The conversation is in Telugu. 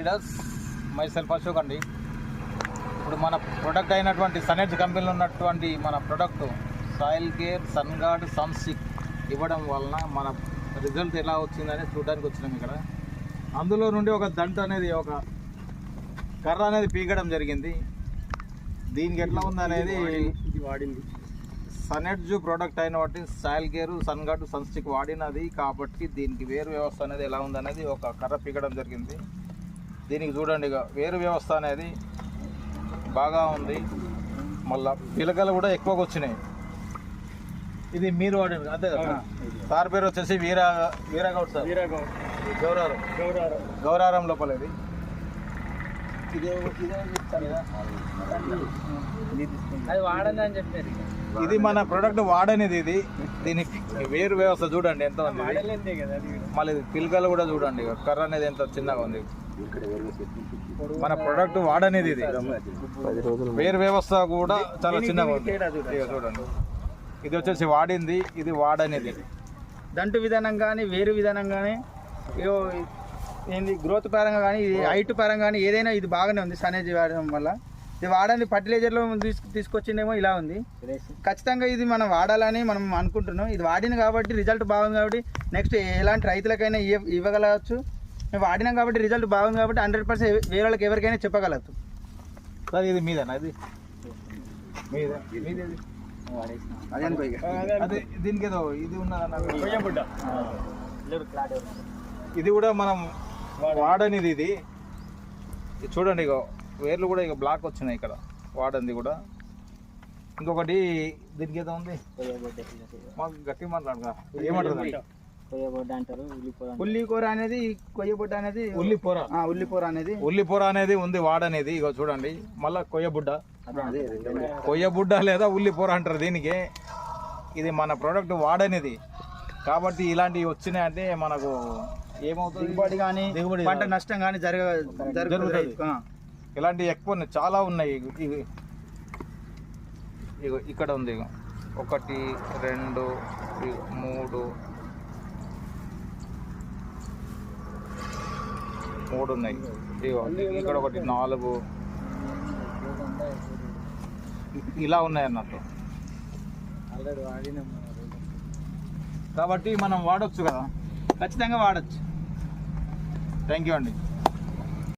లీడర్స్ మై సెల్ఫ్ అశోక్ అండి. ఇప్పుడు మన ప్రొడక్ట్ అయినటువంటి సనెజ్ కంపెనీలో ఉన్నటువంటి మన product soil care sun guard sunstick ఇవ్వడం వలన మన రిజల్ట్ ఎలా వచ్చిందని చూడడానికి వచ్చినాం ఇక్కడ. అందులో నుండి ఒక దంట అనేది ఒక కర్ర అనేది పీకడం జరిగింది. దీనికి ఎట్లా ఉందనేది వాడింది. సనెడ్జ్ ప్రోడక్ట్ అయిన వాటి soil care sun guard sunstick వాడినది కాబట్టి దీనికి వేరు వ్యవస్థ అనేది ఎలా ఉందనేది ఒక కర్ర పీకడం జరిగింది. దీనికి చూడండి ఇక. వేరు వ్యవస్థ అనేది బాగా ఉంది. మళ్ళా పిలకలు కూడా ఎక్కువగా వచ్చినాయి. ఇది మీరు వాడిన అంతే కదా? సార్ పేరు వచ్చేసి వీరా వీరాగౌడ్ సార్. వీరగౌడ్. గౌరారం. గౌడారం గౌరారం లోపల ఇది ఇదే ఇదే ఇస్తాను కదా అది వాడండి అని చెప్పారు ఇది మన ప్రొడక్ట్ వాడనిది ఇది. దీని వేరు వ్యవస్థ చూడండి ఎంత ఉంది ఇది. వాడలేదే కదా అది మళ్ళీ ఇది పిలకలు కూడా చూడండి కర్ర అనేది ఎంత చిన్నగా ఉంది. మన ప్రొడక్ట్ వాడనేది ఇది. వేరు వ్యవస్థ కూడా చాలా చిన్నగా ఉంది. చూడండి. ఇది వచ్చేసి వాడింది ఇది వాడనేది. దంటు విధానం కానీ వేరు విధానం కానీ ఇగో ఏంది గ్రోత్ పరంగా కానీ ఇది హైట్ పరంగా కానీ ఏదైనా ఇది బాగానే ఉంది సనేజ్ వాడడం వల్ల. ఇది వాడండి ఫర్టిలైజర్లో తీసుకు తీసుకొచ్చిందేమో ఇలా ఉంది. ఖచ్చితంగా ఇది మనం వాడాలని మనం అనుకుంటున్నాం. ఇది వాడిన కాబట్టి రిజల్ట్ బాగుంది కాబట్టి నెక్స్ట్ ఎలాంటి రైతులకైనా ఇవ్వ ఇవ్వగలవచ్చు. మేము వాడినాం కాబట్టి రిజల్ట్ బాగుంది కాబట్టి హండ్రెడ్ పర్సెంట్ వేరే వాళ్ళకి ఎవరికైనా చెప్పగలదు. సార్ ఇది మీదేనా? ఇది మీద? మీదేది? అదే దీనికి ఏదో ఇది ఉన్నదన్న ఇది కూడా మనం వాడనిది ఇది. ఇది చూడండి ఇక వేర్లు కూడా ఇక బ్లాక్ వచ్చినాయి ఇక్కడ. వాడంది కూడా. ఇంకొకటి దీనికి ఏదో ఉంది. మాకు గట్టి మాట్లాడగా ఏమంటారు దాన్ని? ఉల్లికూర అనేది కొయ్యబుడ్డ అనేది. ఉల్లిపొర. ఆ, ఉల్లికూర అనేది. ఉల్లిపొర అనేది ఉంది వాడనేది. ఇగో చూడండి. మళ్ళా కొయ్యబుడ్డ. కొయ్యబుడ్డ లేదా ఉల్లిపొర అంటారు దీనికి. ఇది మన ప్రోడక్ట్ వాడనేది. కాబట్టి ఇలాంటివి వచ్చినాయంటే మనకు ఏమవుతుంది? దిగుబడి కానీ దిగుబడి పంట నష్టం కానీ జరగ జరుగుతుంది. ఇలాంటివి ఎక్కువ ఉన్నాయి చాలా ఉన్నాయి. ఇవి ఇగో ఇక్కడ ఉంది. ఒకటి రెండు మూడు మూడు ఉన్నాయి. ఇక్కడ ఒకటి నాలుగు. ఇలా ఉన్నాయి అన్నట్టు కాబట్టి మనం వాడొచ్చు కదా? ఖచ్చితంగా వాడచ్చు. థ్యాంక్ యూ అండి.